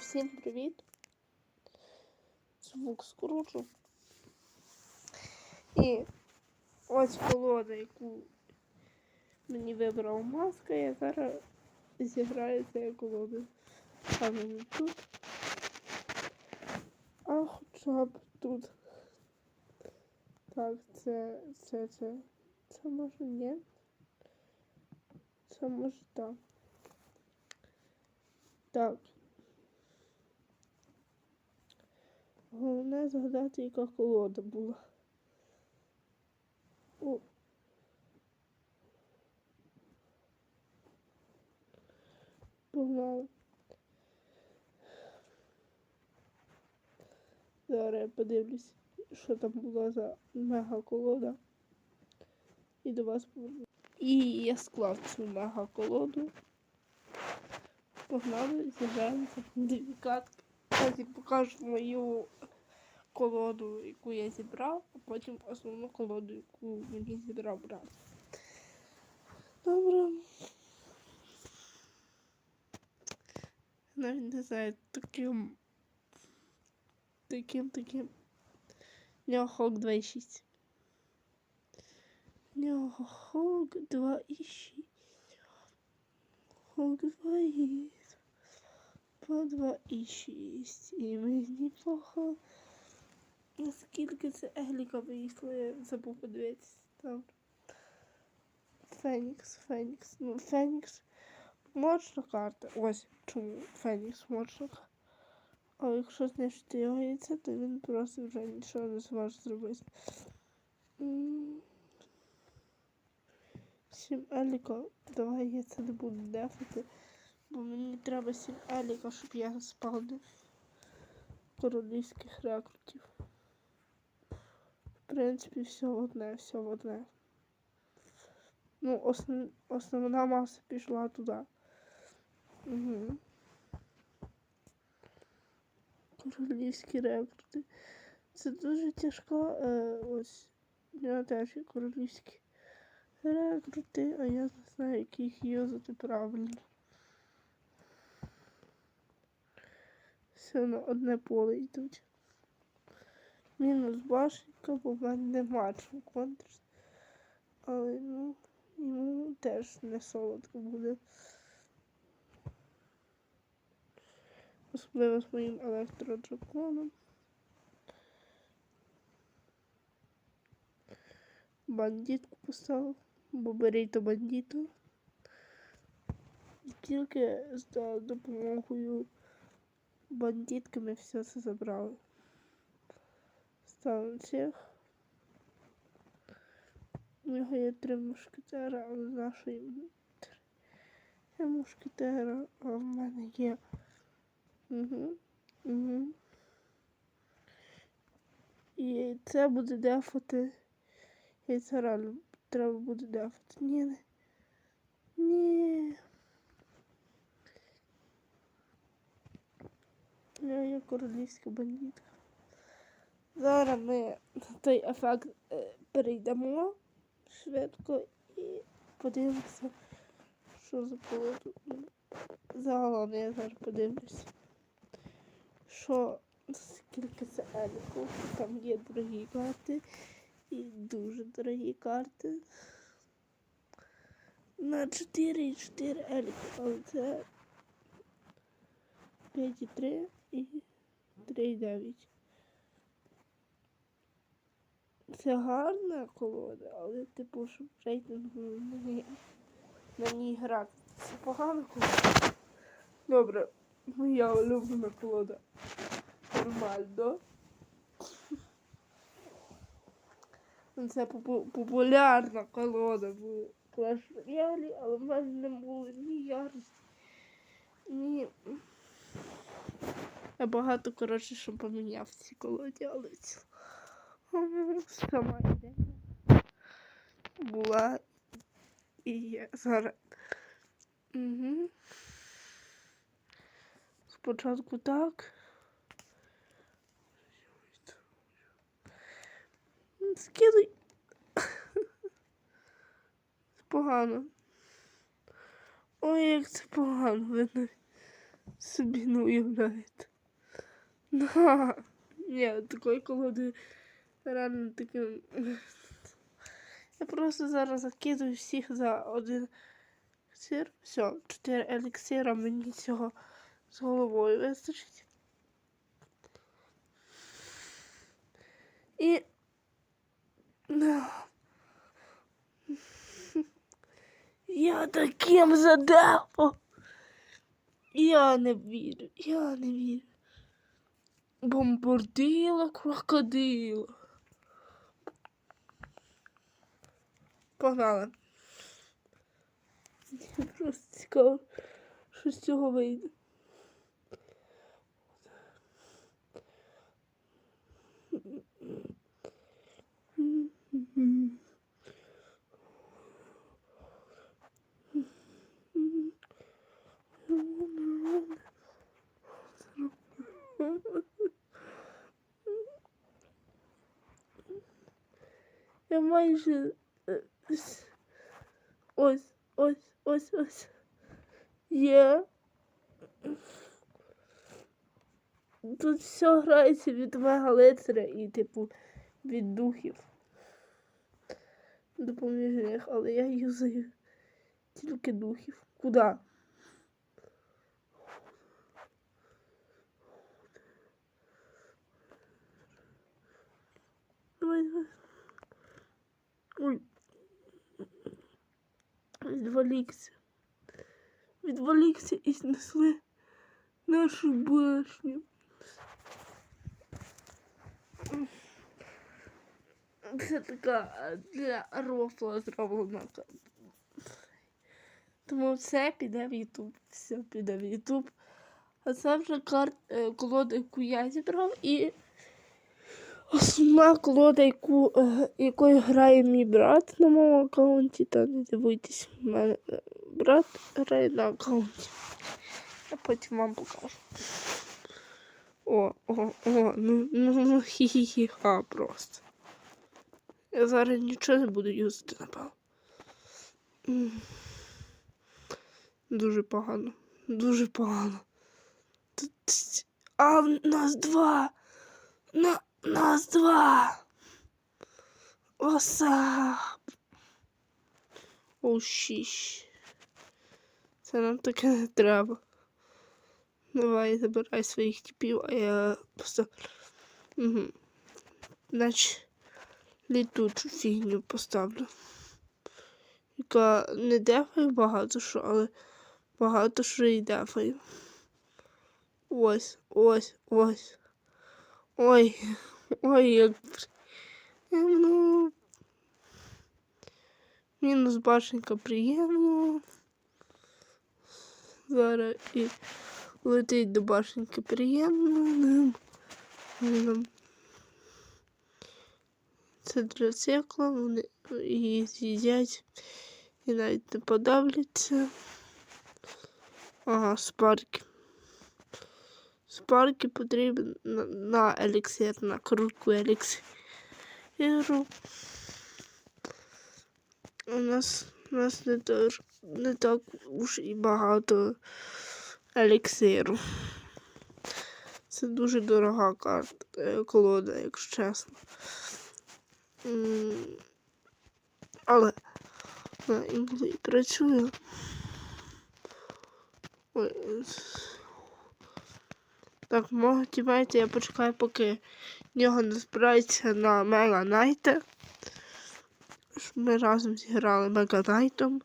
Всім привіт! Звук скручу. І ось колода, яку мені вибрав маска, я зараз зіграю цією колодою. Саме не тут. А хоча б тут. Так, це, це, це. Це може ні. Це може так. Так. Головне згадати, яка колода була. О. Погнали. Зараз я подивлюсь, що там була за мега колода. І до вас поверну. І я склав цю мега колоду. Погнали, зіграємося дві катки. Потім покажу мою колоду, яку я зібрав, а потім основну колоду, яку мені зібрав брат. Добре. Навіть не знаю, таким. Таким таким. У нього хок 2,6. У нього хок 2,6. Хок 2,6. По 2,6. І мені плохо. Наскільки це Егліка вийшло, я забув подивитися. Там. Фенікс, Фенікс. Ну, Фенікс. Мощна карта. Ось чому Фенікс мощна. А якщо знищити його яйце, то він просто вже нічого не зможе зробити. М. Сім Еліка, давай я це не буду дефати, бо мені треба сім Еліка, щоб я спавнив королівських рекрутів. В принципі, все одне, все одне. Ну, основ... основна маса пішла туди. Угу. Королівські рекрути. Це дуже тяжко. Е, ось. Я теж є королівські рекрути, а я не знаю, як їх юзати правильно. Все на одне поле йдуть. Мінус башенька, бо в мене нема чим контрс. Але ну, йому теж не солодко буде. Особливо з моїм електродраконом. Бандитку поставив, бо беріть то бандиту. І тільки з допомогою бандитки ми все це забрали. Ставимо цих. У три мушкетера, але нашої три мушкетера, а в мене є. Угу. Угу. І це буде дефати. І це реально треба буде дефати. Ні, не. Ні. Я є королівська бандитка. Зараз ми на той ефект е, перейдемо швидко і подивимося, що за погоду. Загалом я зараз подивлюся, що скільки це еліків. Там є дорогі карти і дуже дорогі карти. На 4,4 еліки, але це 5,3 і 3,9. Це гарна колода, але типу, щоб рейтингу на ній грати. Це погана колода. Добре, моя улюблена колода. Нормально. Це популярна колода в Clash Royale, але в мене не було ні ярості, ні. Я багато, коротше, що поміняв ці- сама ідея була і є зараз. Угу. Спочатку так. Скидуй. Це погано. Ой, як це погано видно. собі не уявляєте. Ні, такої колоди реально таким. Я просто зараз закидую всіх за один еліксир. Все, чотири еліксира мені цього з головою вистачить. І. Я таким задепав. Я не вірю, я не вірю. Бомбардила крокодила. Погнали. Просто цікаво, що з цього вийде. Майже е, ось, ось, ось, ось. Є. Тут все грається від мегалицаря і, типу, від духів допоміжних, але я юзаю тільки духів. Куда? Давай, давай. Ой. Відволікся. Відволікся і знесли нашу башню. Це така для рофла зроблена. Тому все піде в Ютуб. Все піде в Ютуб. А це вже карт, е, колода, яку я зібрав, і основна колода, яку, е, якою грає мій брат на моєму аккаунті. Та не дивуйтесь, в мене е, брат грає на аккаунті. Я потім вам покажу. О, о, о, ну, ну, ну хі-хі-хі-ха просто. Я зараз нічого не буду юзати, напевно. Дуже погано. Дуже погано. А в нас два. На нас два. Оса. О, щіщ. Це нам таке не треба. Давай, забирай своїх типів, а я просто. Угу. Значить, літучу фігню поставлю. Яка не дефає багато що, але багато що і дефає. Ось, ось, ось. Ой, ой, як приємно. Мінус башенька приємно. Зараз і летить до башеньки приємно. Це для цикла, вони її з'їдять і навіть не подавляться. Ага, спарки. Спарки потрібен на, на еліксир, на крутку еліксиру. У нас, у нас не, так, не так уж і багато еліксиру. Це дуже дорога карта, е, колода, якщо чесно. Але вона інколи працює. Ой, Так, мого тімейта я почекаю, поки нього не збирається на Мега Найта. Ми разом зіграли Мега Найтом.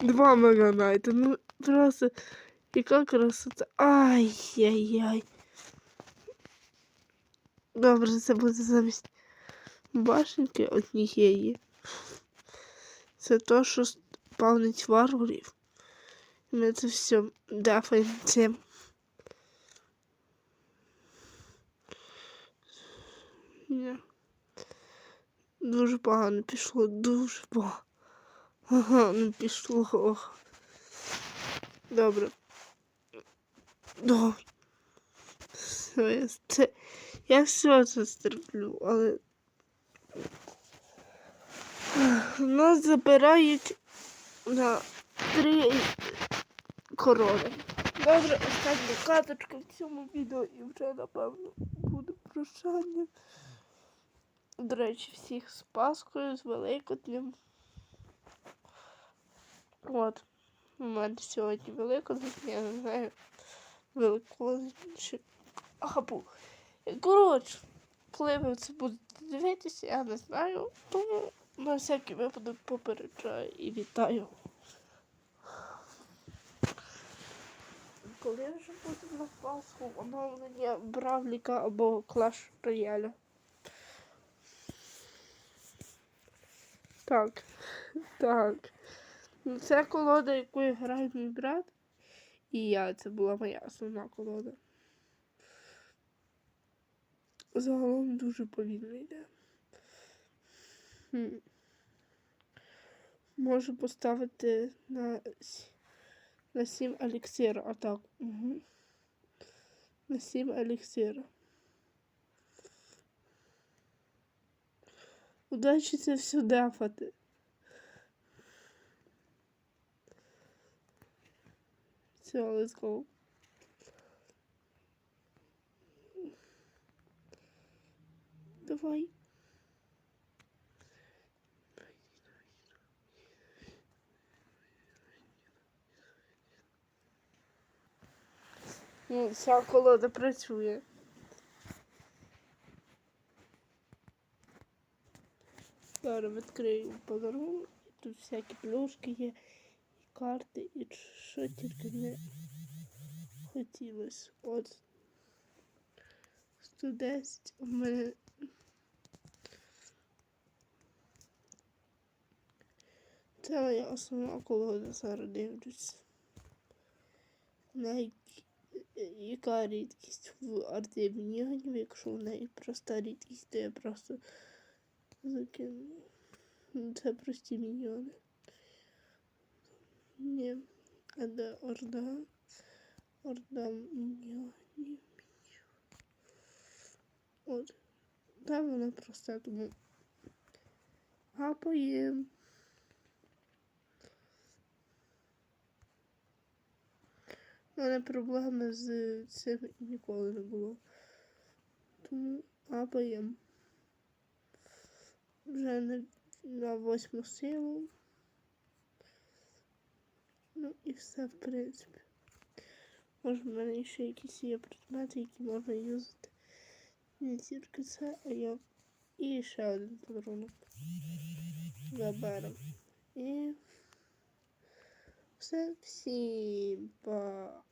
Два Мега Найта. Ну, просто яка красота. Ай-яй-яй. Добре, це буде замість башенки однієї. Це то, що спавнить варварів. Ми це все дефаємо цим. Ні. Дуже погано пішло, дуже погано. Пішло. Ох. Добре. Добре. Це Я все це стерплю, але нас забирають на три корони. Добре, остання каточка в цьому відео і вже, напевно, буде прощання. До речі, всіх з Паскою, з Великоднем. От. У мене сьогодні Великодень, я не знаю, Великодень чи Абу. Коротше, коли ви це будете дивитися, я не знаю. Тому на всякий випадок попереджаю і вітаю. Коли вже буде на Пасху оновлення Бравліка або Клаш Рояля? Так, так. Ну, Це колода, якою грає мій брат. І я, це була моя основна колода. Загалом дуже повільно йде. Хм. Можу поставити на, на 7 еліксира. А так. Угу. На 7 еліксира. Удачі це все дефати. Все, let's go. Давай. Ну, вся колода працює. Зараз відкрию подарунок. Тут всякі плюшки є, і карти, і що тільки не хотілося. От 110 у мене. Це моя основна колода, зараз дивлюсь. На яка рідкість в Артеміонів, якщо в неї проста рідкість, то я просто закину. Ну, Це прості міньйони. Ні. А де орда? Орда міньйонів. От. Там вона проста, тому гапаємо. У мене проблеми з цим ніколи не було. Тому гапаємо. Вже на, на восьму силу. Ну і все, в принципі. Може, в мене ще якісь є предмети, які можна юзати. Не тільки це, а я. І ще один подарунок. Заберемо. І все, всім па.